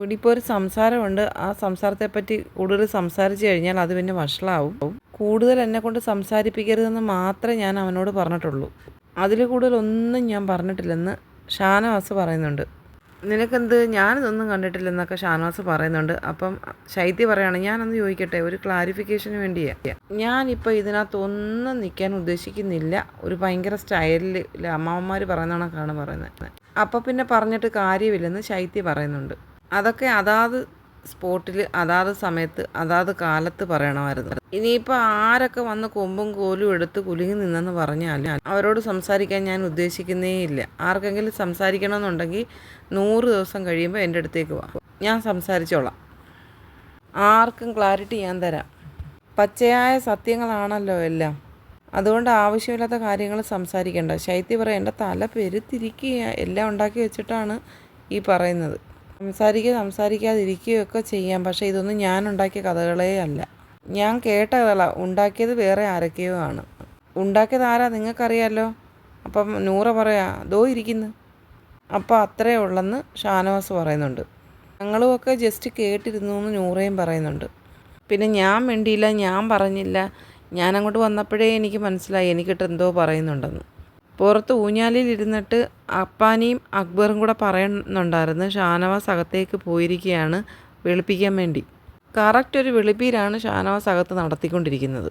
ഇവിടെ ഇപ്പോൾ ഒരു സംസാരമുണ്ട്. ആ സംസാരത്തെപ്പറ്റി കൂടുതൽ സംസാരിച്ചു കഴിഞ്ഞാൽ അത് പിന്നെ വഷളാവും. കൂടുതൽ എന്നെ കൊണ്ട് സംസാരിപ്പിക്കരുതെന്ന് മാത്രമേ ഞാൻ അവനോട് പറഞ്ഞിട്ടുള്ളൂ. അതിൽ കൂടുതൽ ഒന്നും ഞാൻ പറഞ്ഞിട്ടില്ലെന്ന് ഷാനവാസ് പറയുന്നുണ്ട്. നിനക്കെന്ത്? ഞാനിതൊന്നും കണ്ടിട്ടില്ലെന്നൊക്കെ ഷാനവാസ് പറയുന്നുണ്ട്. അപ്പം ശൈത്യ പറയാണ് ഞാനൊന്ന് ചോദിക്കട്ടെ ഒരു ക്ലാരിഫിക്കേഷന് വേണ്ടിയാണ് ഞാനിപ്പോൾ ഇതിനകത്ത് ഒന്നും നിൽക്കാൻ ഉദ്ദേശിക്കുന്നില്ല. ഒരു ഭയങ്കര സ്റ്റൈലിൽ അമ്മാവന്മാർ പറയുന്ന കണക്കാണ് പറയുന്നത്. അപ്പം പിന്നെ പറഞ്ഞിട്ട് കാര്യമില്ലെന്ന് ശൈത്യ പറയുന്നുണ്ട്. അതൊക്കെ അതാത് സ്പോട്ടിൽ അതാത് സമയത്ത് അതാത് കാലത്ത് പറയണമായിരുന്നു. ഇനിയിപ്പോൾ ആരൊക്കെ വന്ന് കൊമ്പും കോലും എടുത്ത് കുലുങ്ങി നിന്നെന്ന് പറഞ്ഞാൽ അവരോട് സംസാരിക്കാൻ ഞാൻ ഉദ്ദേശിക്കുന്നേ ഇല്ല. ആർക്കെങ്കിലും സംസാരിക്കണമെന്നുണ്ടെങ്കിൽ നൂറ് ദിവസം കഴിയുമ്പോൾ എന്റെ അടുത്തേക്ക് വാ. ഞാൻ സംസാരിച്ചോളാം. ആർക്കും ക്ലാരിറ്റി ഞാൻ തരാം. പച്ചയായ സത്യങ്ങളാണല്ലോ എല്ലാം. അതുകൊണ്ട് ആവശ്യമില്ലാത്ത കാര്യങ്ങൾ സംസാരിക്കേണ്ട. ശൈത്യ പറയാം എന്റെ തല പെരുത്തിരിക്കുക എല്ലാം ഉണ്ടാക്കി വെച്ചിട്ടാണ് ഈ പറയുന്നത്. സംസാരിക്കുക സംസാരിക്കാതിരിക്കുകയൊക്കെ ചെയ്യാം. പക്ഷേ ഇതൊന്നും ഞാൻ ഉണ്ടാക്കിയ കഥകളേ അല്ല. ഞാൻ കേട്ട കഥകള. ഉണ്ടാക്കിയത് വേറെ ആരൊക്കെയോ ആണ്. ഉണ്ടാക്കിയത് ആരാ? നിങ്ങൾക്കറിയാമല്ലോ അപ്പം നൂറ പറയാ ദോ ഇരിക്കുന്നു. അപ്പോൾ അത്രേ ഉള്ളെന്ന് ഷാനവാസ് പറയുന്നുണ്ട്. ഞങ്ങളുമൊക്കെ ജസ്റ്റ് കേട്ടിരുന്നു എന്ന് നൂറയും പറയുന്നുണ്ട്. പിന്നെ ഞാൻ മിണ്ടിയില്ല ഞാൻ പറഞ്ഞില്ല. ഞാൻ അങ്ങോട്ട് വന്നപ്പോഴേ എനിക്ക് മനസ്സിലായി. എനിക്കിട്ട് എന്തോ പറയുന്നുണ്ടെന്ന്. പുറത്ത് ഊഞ്ഞാലിൽ ഇരുന്നിട്ട് അപ്പാനിയും അക്ബറും കൂടെ പറയുന്നുണ്ടായിരുന്നു ഷാനവാസ് അകത്തേക്ക് പോയിരിക്കുകയാണ് വെളുപ്പിക്കാൻ വേണ്ടി. കറക്റ്റ് ഒരു വെളുപ്പീരാണ് ഷാനവാസ് അകത്ത് നടത്തിക്കൊണ്ടിരിക്കുന്നത്.